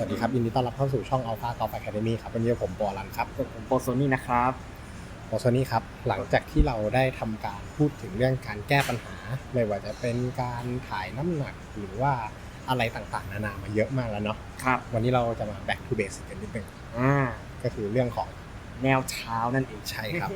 วัสดีครับยินดีต้อนรับเข้าสู่ช่อง Alpha Golf Academy ครับวันนี้ผมปอลันครับผมโปรโซนี่นะครับโอโซนี่ครับหลังจากที่เราได้ทำการพูดถึงเรื่องการแก้ปัญหา ไม่ว่าจะเป็นการถ่ายน้ำหนักหรือว่าอะไรต่างๆ นานามาเยอะมากแล้วเนาะครับวันนี้เราจะมา back to basic กันนิดนึงอ่าก็คือเรื่องของแนวเท้านั่นเองใช่ครับ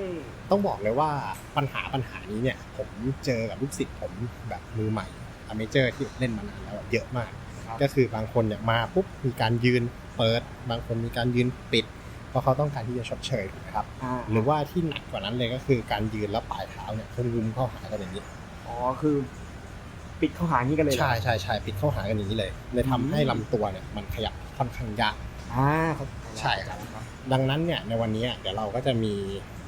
ต้องบอกเลยว่าปัญหาปัญหานี้เนี่ยผมเจอกับลูกศิษย์ผมแบบมือใหม่อเมเจอร์ที่เล่นมานานแล้วเยอะมากครับ ก็คือบางคนเนี่ยมาปุ๊บมีการยืนเปิด บางคนมีการยืนปิด เพราะเขาต้องการที่จะชดเชยถูกไหมครับอ่าหรือว่าที่หนักกว่านั้นเลยก็คือการยืนแล้วปลายเท้าเนี่ยรุมเข้าหากันอย่างนี้อ๋อคือปิดเข้าหางี้กันเลยเหรอใช่ใช่ใช่ปิดเข้าหากันอย่างนี้เลยเลยทำให้อืมลำตัวเนี่ยมันขยับค่อนข้างยากอ่าเข้าจใช่ครับ ดังนั้นเนี่ยในวันนี้เดี๋ยวเราก็จะมี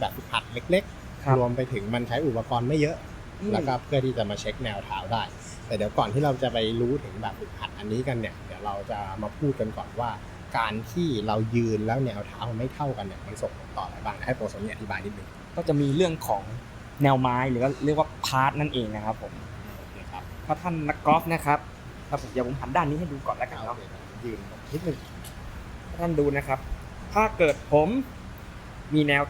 แบบฝึกหัดเล็กครับๆรวมไปถึงมันใช้อุปกรณ์ไม่เยอะ อืมแล้วก็เพื่อที่จะมาเช็คแนวเท้าได้ แต่เดี๋ยวก่อนที่เราจะไปรู้ถึงแบบฝึกหัดอันนี้กันเนี่ยเดี๋ยวเราจะมาพูดกันก่อนว่า การที่เรายืนแล้วแนวเท้ามันไม่เท่ากันเนี่ยมันส่งผลต่ออะไรบ้างให้โปรโซนี่อธิบายนิดนึงก็จะมีเรื่องของแนวไม้หรือว่าเรียกว่าพาร์ทนั่นเองนะครับผมโอเคครับถ้าท่านนักกอล์ฟนะครับถ้าผมเดี๋ยวผมหันด้านนี้ให้ดูก่อนแล้วกันโอเนาะเคครับยืนนิดนึงถ้าท่านดูนะครับ ถ้าเกิดผมมีแนว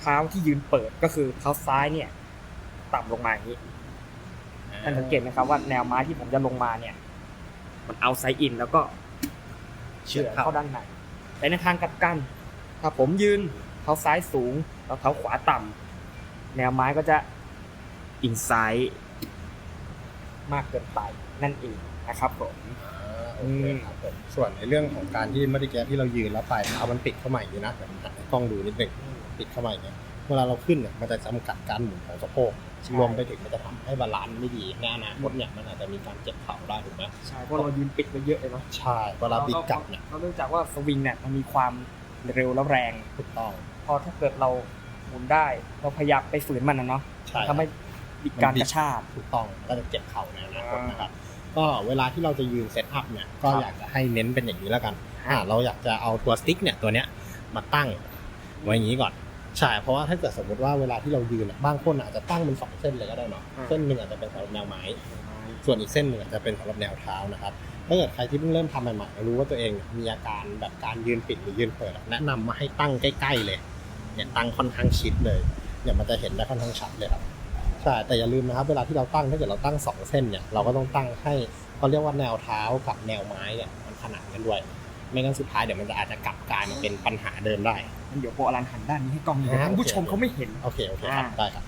เท้าที่ยืนเปิดก็คือเท้าซ้ายเนี่ย ต่ำลงมาอย่างนี้ท่านสังเกตนะครับว่าแนวไม้ที่ผมจะลงมาเนี่ย มันเอาไซด์อินแล้วก็เชื่อเข้าด้านในแต่ในทางกลับกัน ถ้าผมยืนเท้าซ้ายสูงแล้วเท้าขวาต่ำแนวไม้ก็จะอินไซด์มากเกินไปนั่นเองนะครับผมโอเคครับผมส่วนในเรื่องของการที่เมื่อกี้ที่เรายืนแล้วปลายเท้ามันปิดเข้ามาอย่างนี้นะเดี๋ยวผมหันให้กล้องดูนิดนึงปิดเข้ามาอย่างนี้เวลาเราขึ้นเนี่ยมันจะจำกัดการหมุนของสะโพกใช่ รวมไปถึงมันจะทำให้บาลานซ์ไม่ดีในอนาคตเนี่ยมันอาจจะมีการเจ็บเข่าได้ถูกไหมใช่เพราะเรายืนปิดไปเยอะเลยเนาะใช่เวลาบิดกลับเนี่ยเราเนื่องจากว่าสวิงเนี่ยมันมีความเร็วแล้วแรงถูกต้องพอถ้าเกิดเราหมุนได้ เราพยายามไปฝืนมันนะเนาะใช่ทำให้บิดการกระชากถูกต้องก็จะเจ็บเข่าในอนาคตอ่านนะครับก็เวลาที่เราจะยืนเซตอัพเนี่ยก็ครับอยากจะให้เน้นเป็นอย่างนี้แล้วกันอ่าเราอยากจะเอาตัวสติ๊กเนี่ยตัวเนี้ยมาตั้งไว้อย่างนี้ก่อน ใช่เพราะว่าถ้าเกิดสมมติว่าเวลาที่เรายืนอะบางคนอาจจะตั้งเป็นสองเส้นเลยก็ได้เนาะเส้นหนึ่งอาจจะเป็นสำหรับแนวไม้ ส่วนอีกเส้นหนึ่งอาจจะเป็นสำหรับแนวเท้านะครับถ้าเกิดใครที่เพิ่งเริ่มทำใหม่ๆแล้วรู้ว่าตัวเองมีอาการแบบการยืนปิดหรือยืนเปิดอะแนะนำมาให้ตั้งใกล้ๆเลยเนี่ยตั้งค่อนข้างชิดเลยเนี่ยมันจะเห็นได้ค่อนข้างชัดเลยครับใช่แต่อย่าลืมนะครับ เวลาที่เราตั้งถ้าเกิดเราตั้งสองเส้นเนี่ยเราก็ต้องตั้งให้เขาเรียกว่าแนวเท้ากับแนวไม้เนี่ยมันขนานกันด้วย ไม่งั้นสุดท้ายเดี๋ยวมันจะอาจจะกลับกลายมาเป็นปัญหาเดิมได้ งั้นเดี๋ยวโปรอลันหันด้านนี้ให้กล้องดูอ่าท่านผู้โอเคชมเขาไม่เห็น โอเคโอเคครับอ่าได้ครับ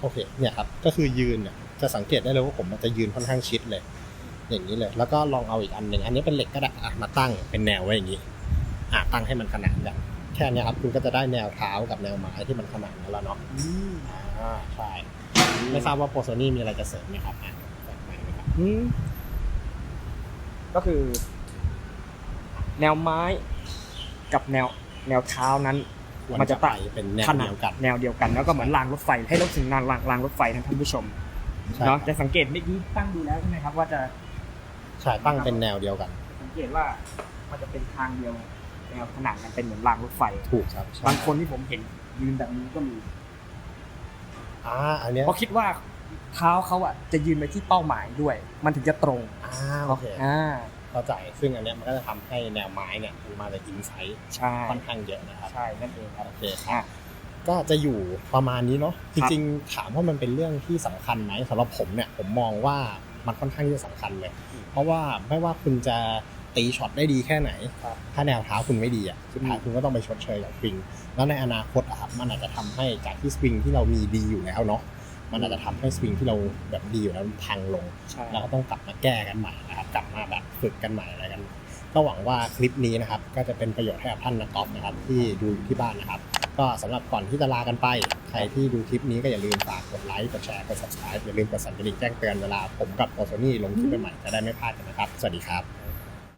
โอเคเนี่ยครับก็คือยืนเนี่ยจะสังเกตได้เลยว่าผมมันจะยืนค่อนข้างชิดเลย อย่างนี้เลย แล้วก็ลองเอาอีกอันหนึ่งอันนี้เป็นเหล็กก็ได้อะมาตั้งเป็นแนวไว้อย่างนี้อะตั้งให้มันขนานกันแค่เนี้ยครับคุณก็จะได้แนวเท้ากับแนวไม้ที่มันขนานกันแล้วเนาะอืมอ่าใช่ไม่ทราบว่าโปรโซนี่มีอะไรจะเสริมไหมครับอะเสริมไหมครับอืมก็คือ แนวไม้กับแนวแนวเท้านั้น ควรมันจะจะไปตัดเป็นแนวขนาเดีดยวกัน แนวเดียวกัน แล้วก็เหมือนรางรถไฟให้รถถึงรางรางรางรถไฟนะท่านผู้ชมใช่เนาะจะสังเกตเมื่อกี้ตั้งดูแล้วใช่ไหมครับ ว่าจะใช่ตั้งเป็นแนวเดียวกัน สังเกตว่ามันจะเป็นทางเดียวแนวขนานกันเป็นเหมือนรางรถไฟถูกครับใช่บางคนที่ผมเห็นยืนแบบนี้ก็มี อ่าอันเนี้ยเพราะคิดว่าเท้าเขาอะจะยืนไปที่เป้าหมายด้วย มันถึงจะตรงอ่าโอเคอ่า เข้าใจ ซึ่งอันเนี้ยมันก็จะทำให้แนวไม้เนี่ยมันมาจากอินไซต์ใช่ค่อนข้างเยอะนะครับ ใช่นั่นเองครับ โอเคคอะรับก็จะอยู่ประมาณนี้เนาะจครับริงๆ ถามว่ามันเป็นเรื่องที่สำคัญไหมสำหรับผมเนี่ยผมมองว่ามันค่อนข้างที่จะสำคัญเลย เพราะว่าไม่ว่าคุณจะตีช็อตได้ดีแค่ไหน ครับถ้าแนวเท้าคุณไม่ดีอะสุดท้ายอืมคุณก็ต้องไปชดเชยกับสวิงแล้วในอนาคตอะครับมันอาจจะทำให้จากที่สวิงที่เรามีดีอยู่แล้วเนาะมันอาจจะทำให้สวิงที่เราแบบดีอยู่แล้วมันพังลง ใช่ แล้วก็ต้องกลับมาแก้กันใหม่นะครับกลับมาแบบ ฝึกกันใหม่อะไรกัน ก็หวังว่าคลิปนี้นะครับ ก็จะเป็นประโยชน์ให้กับท่านนักกอล์ฟนะครับ ที่ดูอยู่ที่บ้านนะครับ ก็สำหรับก่อนที่จะลากันไป ใครที่ดูคลิปนี้ก็อย่าลืมฝากกดไลค์ กดแชร์ กด subscribe อย่าลืมกดสั่นกระดิ่งแจ้งเตือนเวลาผมกับโอโซนี่ลงคลิปใหม่ๆจะได้ไม่พลาดกันนะครับ สวัสดีครับ